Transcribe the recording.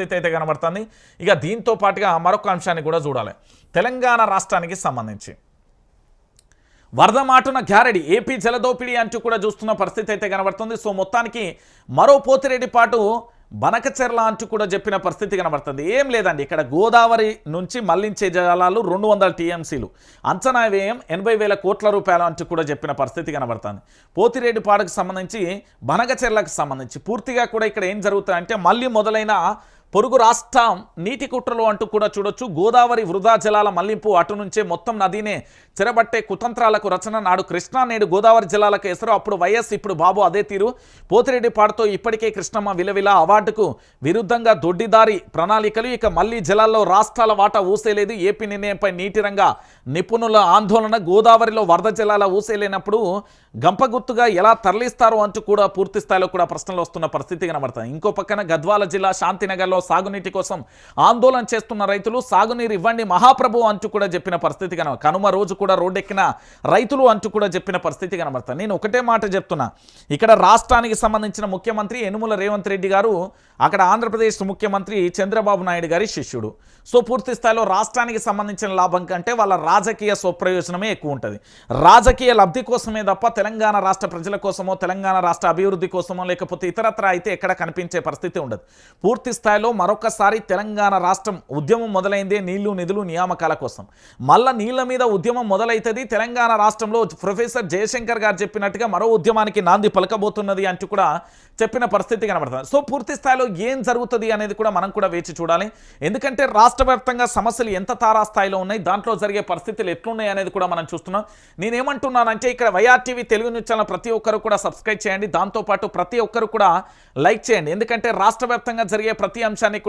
పరిస్థితి అయితే కనబడుతుంది. ఇక దీంతో పాటుగా మరొక అంశాన్ని కూడా చూడాలి. తెలంగాణ రాష్ట్రానికి సంబంధించి. వరద మాటున గ్యారెడి ఏపీ జలదోపిడి అంటూ కూడా చూస్తున్న పరిస్థితి అయితే కనబడుతుంది. సో మొత్తానికి మరో పోతిరెడ్డి పాటు బనకచెర్ల అంటూ కూడా చెప్పిన పరిస్థితి కనబడుతుంది. ఏం లేదండి ఇక్కడ గోదావరి నుంచి మళ్ళించే జలాలు రెండు వందల టీఎంసీలు. అంచనా వ్యయం ఎనభై వేల కోట్ల రూపాయలు అంటూ కూడా చెప్పిన పరిస్థితి కనబడుతుంది. పోతిరెడ్డి పాడుకు సంబంధించి బనకచెర్లకు సంబంధించి పూర్తిగా కూడా ఇక్కడ ఏం జరుగుతాయంటే మళ్ళీ మొదలైన పొరుగు రాష్ట్రం నీటి కుట్రలు అంటూ కూడా చూడొచ్చు. గోదావరి వృధా జలాల మళ్ళింపు అటు నుంచే మొత్తం నదినే చెరబట్టే కుతంత్రాలకు రచన నాడు కృష్ణా నేడు గోదావరి జలాలకు ఎసరు. అప్పుడు వైఎస్ ఇప్పుడు బాబు అదే తీరు. పోతిరెడ్డి పాడుతో ఇప్పటికే కృష్ణమ్మ విలవిల అవార్డుకు విరుద్ధంగా దొడ్డిదారి ప్రణాళికలు. ఇక మళ్ళీ జలాల్లో రాష్ట్రాల వాటా ఊసేలేదు. ఏపీ నిర్ణయంపై నీటి రంగ నిపుణుల ఆందోళన గోదావరిలో వరద జలాల ఊసేలేనప్పుడు గంపగుత్తుగా ఎలా తరలిస్తారు అంటూ కూడా పూర్తి స్థాయిలో కూడా ప్రశ్నలు వస్తున్న పరిస్థితి కనబడుతుంది ఇంకో పక్కన గద్వాల జిల్లా శాంతినగర్లో సాగునీటి కోసం ఆందోళన చేస్తున్న రైతులు సాగునీరు ఇవ్వండి మహాప్రభు అంటూ కూడా చెప్పిన పరిస్థితి కన కనుమ రోజు కూడా రోడ్డెక్కిన రైతులు అంటూ కూడా చెప్పిన పరిస్థితి కనబడతా నేను ఒకటే మాట చెప్తున్నా. ఇక్కడ రాష్ట్రానికి సంబంధించిన ముఖ్యమంత్రి యనుమల రేవంత్ రెడ్డి గారు అక్కడ ఆంధ్రప్రదేశ్ ముఖ్యమంత్రి చంద్రబాబు నాయుడు గారి శిష్యుడు. సో పూర్తి స్థాయిలో రాష్ట్రానికి సంబంధించిన లాభం కంటే వాళ్ళ రాజకీయ స్వప్రయోజనమే ఎక్కువ ఉంటుంది. రాజకీయ లబ్ధి కోసమే తప్ప తెలంగాణ రాష్ట్ర ప్రజల కోసమో తెలంగాణ రాష్ట్ర అభివృద్ధి కోసమో లేకపోతే ఇతరత్ర అయితే ఎక్కడ కనిపించే పరిస్థితి ఉండదు. పూర్తి స్థాయిలో మరొకసారి తెలంగాణ రాష్ట్రం ఉద్యమం మొదలైందే నీళ్ళు నిధులు నియామకాల కోసం. మళ్ళా నీళ్ళ మీద ఉద్యమం మొదలైతుంది తెలంగాణ రాష్ట్రంలో ప్రొఫెసర్ జయశంకర్ గారు చెప్పినట్టుగా మరో ఉద్యమానికి నాంది పలకబోతున్నది అంటూ కూడా చెప్పిన పరిస్థితి కనబడుతుంది. సో పూర్తి స్థాయిలో ఏం జరుగుతుంది అనేది కూడా మనం కూడా వేచి చూడాలి. ఎందుకంటే రాష్ట్ర వ్యాప్తంగా సమస్యలు ఎంత తారాస్థాయిలో ఉన్నాయి దాంట్లో జరిగే పరిస్థితులు ఎట్లున్నాయి అనేది కూడా మనం చూస్తున్నాం. నేనేమంటున్నానంటే ఇక్కడ వైఆర్టీవీ తెలుగు న్యూస్ ఛానల్ ప్రతి ఒక్కరు కూడా సబ్స్క్రైబ్ చేయండి. దాంతోపాటు ప్రతి ఒక్కరు కూడా లైక్ చేయండి. ఎందుకంటే రాష్ట్ర వ్యాప్తంగా జరిగే ప్రతి అంశం అంశాన్ని